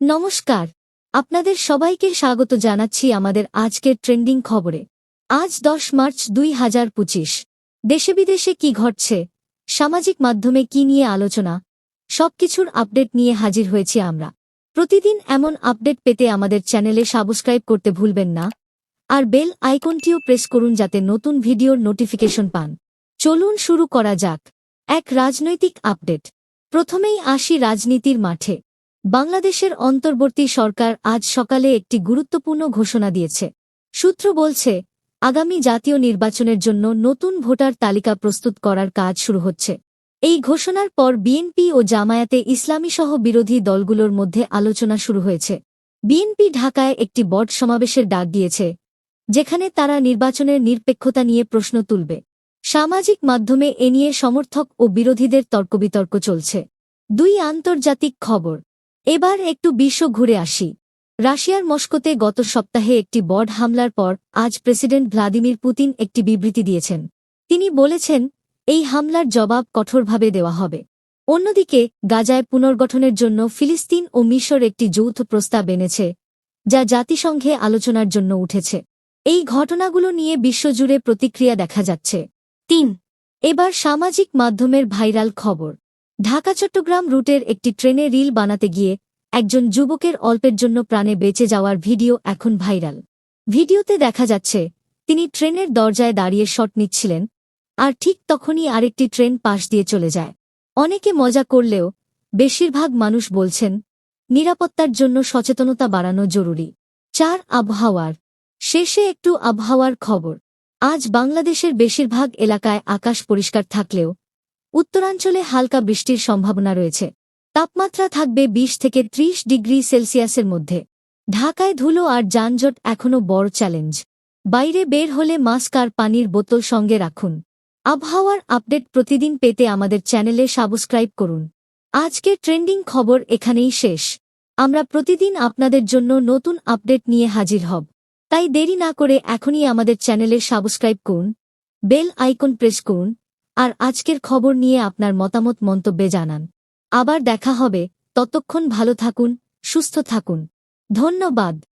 নমস্কার। আপনাদের সবাইকে স্বাগত জানাচ্ছি আমাদের আজকের ট্রেন্ডিং খবরে। আজ দশ মার্চ দুই হাজার পঁচিশ। দেশে বিদেশে কি ঘটছে? সামাজিক মাধ্যমে কি নিয়ে আলোচনা? সবকিছুর আপডেট নিয়ে হাজির হয়েছি আমরা। প্রতিদিন এমন আপডেট পেতে আমাদের চ্যানেলে সাবস্ক্রাইব করতে ভুলবেন না। আর বেল আইকনটিও প্রেস করুন যাতে নতুন ভিডিওর নোটিফিকেশন পান। চলুন শুরু করা যাক। এক রাজনৈতিক আপডেট। প্রথমেই আসি রাজনীতির মাঠে। বাংলাদেশের অন্তর্বর্তী সরকার আজ সকালে একটি গুরুত্বপূর্ণ ঘোষণা দিয়েছে। সূত্র বলছে, আগামী জাতীয় নির্বাচনের জন্য নতুন ভোটার তালিকা প্রস্তুত করার কাজ শুরু হচ্ছে। এই ঘোষণার পর বিএনপি ও জামায়াতে ইসলামীসহ বিরোধী দলগুলোর মধ্যে আলোচনা শুরু হয়েছে। বিএনপি ঢাকায় একটি বট সমাবেশের ডাক দিয়েছে, যেখানে তারা নির্বাচনের নিরপেক্ষতা নিয়ে প্রশ্ন তুলবে। সামাজিক মাধ্যমে এ নিয়ে সমর্থক ও বিরোধীদের তর্কবিতর্ক চলছে। দুই আন্তর্জাতিক খবর। এবার একটু বিশ্ব ঘুরে আসি। রাশিয়ার মস্কোতে গত সপ্তাহে একটি বড হামলার পর আজ প্রেসিডেন্ট ভ্লাদিমির পুতিন একটি বিবৃতি দিয়েছেন। তিনি বলেছেন, এই হামলার জবাব কঠোরভাবে দেওয়া হবে। অন্যদিকে, গাজায় পুনর্গঠনের জন্য ফিলিস্তিন ও মিশর একটি যৌথ প্রস্তাব এনেছে, যা জাতিসংঘে আলোচনার জন্য উঠেছে। এই ঘটনাগুলো নিয়ে বিশ্বজুড়ে প্রতিক্রিয়া দেখা যাচ্ছে। তিন, এবার সামাজিক মাধ্যমের ভাইরাল খবর। ঢাকা, চট্টগ্রাম রুটের একটি ট্রেনে রিল বানাতে গিয়ে একজন যুবকের অল্পের জন্য প্রাণে বেঁচে যাওয়ার ভিডিও এখন ভাইরাল। ভিডিওতে দেখা যাচ্ছে, তিনি ট্রেনের দরজায় দাঁড়িয়ে শট নিচ্ছিলেন, আর ঠিক তখনই আরেকটি ট্রেন পাশ দিয়ে চলে যায়। অনেকে মজা করলেও বেশিরভাগ মানুষ বলছেন, নিরাপত্তার জন্য সচেতনতা বাড়ানো জরুরি। চার আবহাওয়ার। শেষে একটু আবহাওয়ার খবর। আজ বাংলাদেশের বেশিরভাগ এলাকায় আকাশ পরিষ্কার থাকলেও উত্তরাঞ্চলে হালকা বৃষ্টির সম্ভাবনা রয়েছে। তাপমাত্রা থাকবে ২০ থেকে ৩০ ডিগ্রি সেলসিয়াসের মধ্যে। ঢাকায় ধুলো আর যানজট এখনও বড় চ্যালেঞ্জ। বাইরে বের হলে মাস্ক আর পানির বোতল সঙ্গে রাখুন। আবহাওয়ার আপডেট প্রতিদিন পেতে আমাদের চ্যানেলে সাবস্ক্রাইব করুন। আজকের ট্রেন্ডিং খবর এখানেই শেষ। আমরা প্রতিদিন আপনাদের জন্য নতুন আপডেট নিয়ে হাজির হব। তাই দেরি না করে এখনই আমাদের চ্যানেলে সাবস্ক্রাইব করুন, বেল আইকন প্রেস করুন আর আজকের খবর নিয়ে আপনার মতামত মন্তব্যে জানান। আবার দেখা হবে। ততক্ষণ ভালো থাকুন, সুস্থ থাকুন। ধন্যবাদ।